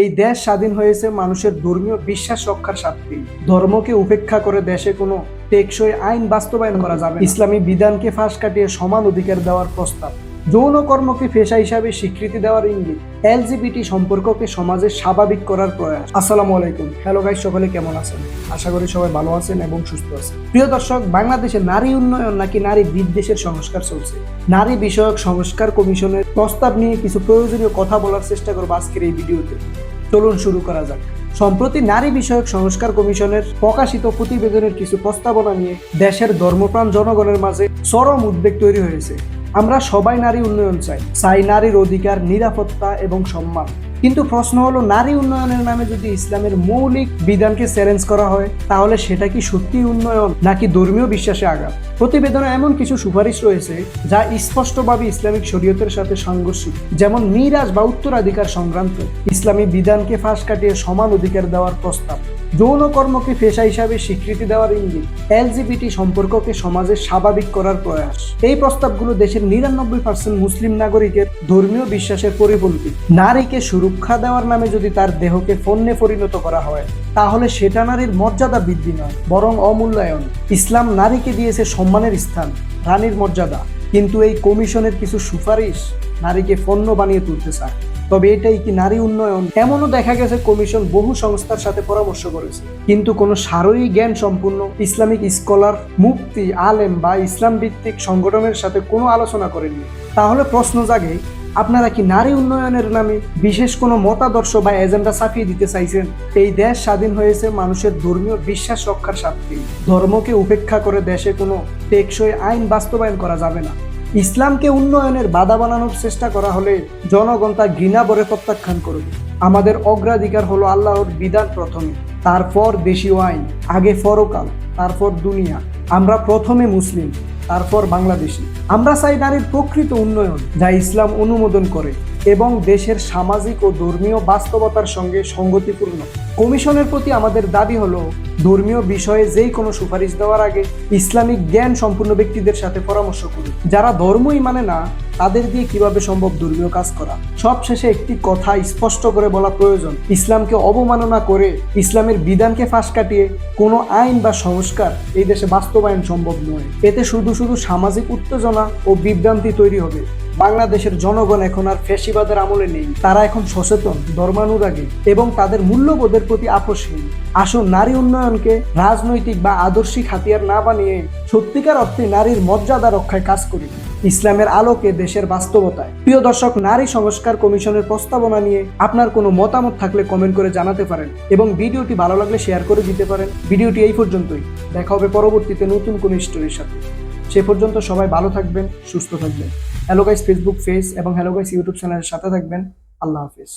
এই দেশ স্বাধীন হয়েছে মানুষের ধর্মীয় বিশ্বাস রক্ষার স্বার্থে। ধর্মকে উপেক্ষা করে দেশে কোনো টেকসই আইন বাস্তবায়ন করা যাবে ইসলামী বিধানকে ফাঁস কাটিয়ে সমান অধিকার দেওয়ার প্রস্তাব। যৌন কর্মকে পেশা হিসাবে স্বীকৃতি দেওয়ার ইঙ্গিত। এলজিবিটি সম্পর্ককে সমাজে স্বাভাবিক করার প্রয়াস। আসসালামু আলাইকুম। হ্যালো গাইস, সকলে কেমন আছেন? আশা করি সবাই ভালো আছেন এবং সুস্থ আছেন। প্রিয় দর্শক, বাংলাদেশে নারী উন্নয়ন নাকি নারী বিদ্বেষের সংস্কার চলছে? নারী বিষয়ক সংস্কার কমিশনের প্রস্তাব নিয়ে কিছু প্রয়োজনীয় কথা বলার চেষ্টা করব আজকের এই ভিডিওতে। চলুন শুরু করা যাক। সম্প্রতি নারী বিষয়ক সংস্কার কমিশনের প্রকাশিত প্রতিবেদনের কিছু প্রস্তাবনা নিয়ে দেশের ধর্মপ্রাণ জনগণের মাঝে চরম উদ্বেগ তৈরি হয়েছে। আমরা সবাই নারী উন্নয়ন চাই। চাই নারীর অধিকার, নিরাপত্তা এবং সম্মান। কিন্তু প্রশ্ন হলো, নারী উন্নয়নের নামে যদি ইসলামের মৌলিক বিধানকে চ্যালেঞ্জ করা হয়, তাহলে সেটা কি সত্যি উন্নয়ন নাকি ধর্মীয় বিশ্বাসে আঘাত? প্রতিবেদনে এমন কিছু সুপারিশ রয়েছে যা স্পষ্টভাবে ইসলামিক শরীয়তের সাথে সাংঘর্ষিক, যেমন মিরাজ বা উত্তরাধিকার সংক্রান্ত। ইসলামী বিধানকে ফাঁস কাটিয়ে সমান অধিকার দেওয়ার প্রস্তাব। যৌন কর্মকে পেশা হিসাবে স্বীকৃতি দেওয়ার ইঙ্গিত, এলজিবিটি সম্পর্ককে সমাজে স্বাভাবিক করার প্রয়াস। এই প্রস্তাবগুলো দেশের নিরানব্বই পার্সেন্ট মুসলিম নাগরিকের ধর্মীয় বিশ্বাসের পরিপন্থী। নারীকে সুরক্ষা দেওয়ার নামে যদি তার দেহকে পণ্যে পরিণত করা হয়, তাহলে সেটা নারীর মর্যাদা বৃদ্ধি নয়, বরং অমূল্যায়ন। ইসলাম নারীকে দিয়েছে সম্মানের স্থান। রানীর মর্যাদা। কিন্তু এই কমিশনের কিছু সুপারিশ নারীকে পণ্য বানিয়ে তুলতে চায়। তবে এটাই কি নারী উন্নয়ন? এমনও দেখা গেছে কমিশন বহু সংস্থার সাথে পরামর্শ করেছে। কিন্তু কোনো সারই জ্ঞান সম্পূর্ণ ইসলামিক স্কলার মুক্তি আলেম বা ইসলাম ভিত্তিক সংগঠনের সাথে কোনো আলোচনা করেনি তাহলে প্রশ্ন জাগে আপনারা কি নারী উন্নয়নের নামে বিশেষ কোনো মতাদর্শ বা এজেন্ডা ছাপিয়ে দিতে চাইছেন? এই দেশ স্বাধীন হয়েছে মানুষের ধর্মীয় বিশ্বাস রক্ষার স্বার্থে। ধর্মকে উপেক্ষা করে দেশে কোনো টেকসই আইন বাস্তবায়ন করা যাবে না। ইসলামকে উন্নয়নের বাধা বানানোর চেষ্টা করা হলে জনগণ তা ঘৃণা বরে প্রত্যাখ্যান করবে। আমাদের অগ্রাধিকার হলো আল্লাহর বিধান প্রথমে, তারপর দেশীয় আইন, আগে ফরকাল তারপর দুনিয়া। আমরা প্রথমে মুসলিম। তারপর বাংলাদেশি। আমরা চাই নারীর প্রকৃত উন্নয়ন যা ইসলাম অনুমোদন করে। এবং দেশের সামাজিক ও ধর্মীয় বাস্তবতার সঙ্গে সঙ্গতিপূর্ণ। কমিশনের প্রতি আমাদের দাবি হলো, ধর্মীয় বিষয়ে যেই কোনো সুপারিশ দেওয়ার আগে ইসলামিক জ্ঞান সম্পূর্ণ ব্যক্তিদের সাথে পরামর্শ করুন। যারা ধর্মই মানে না, তাদের দিয়ে কীভাবে সম্ভব ধর্মীয় কাজ করা? সবশেষে একটি কথা স্পষ্ট করে বলা প্রয়োজন, ইসলামকে অবমাননা করে ইসলামের বিধানকে ফাঁস কাটিয়ে কোনো আইন বা সংস্কার এই দেশে বাস্তবায়ন সম্ভব নয়। এতে শুধু শুধু সামাজিক উত্তেজনা ও বিভ্রান্তি তৈরি হবে। বাংলাদেশের জনগণ এখন আর ফ্যাসিবাদের আমলে নেই। তারা এখন সচেতন, ধর্মানুরাগী এবং তাদের মূল্যবোধের প্রতি আপোষহীন। আসুন নারী উন্নয়নকে রাজনৈতিক বা আদর্শিক হাতিয়ার না বানিয়ে সত্যিকার অর্থে নারীর মর্যাদা রক্ষায় কাজ করি। ইসলামের আলোকে দেশের বাস্তবতায়। প্রিয় দর্শক, নারী সংস্কার কমিশনের প্রস্তাবনা নিয়ে আপনার কোনো মতামত থাকলে কমেন্ট করে জানাতে পারেন এবং ভিডিওটি ভালো লাগলে শেয়ার করে দিতে পারেন। ভিডিওটি এই পর্যন্তই। দেখা হবে পরবর্তীতে নতুন কোনো স্টোরির সাথে। সে পর্যন্ত সবাই ভালো থাকবেন, সুস্থ থাকবেন। হ্যালো গাইস ফেসবুক পেজ এবং হ্যালো গাইস ইউটিউব চ্যানেলের সাথে থাকবেন। আল্লাহ হাফিজ।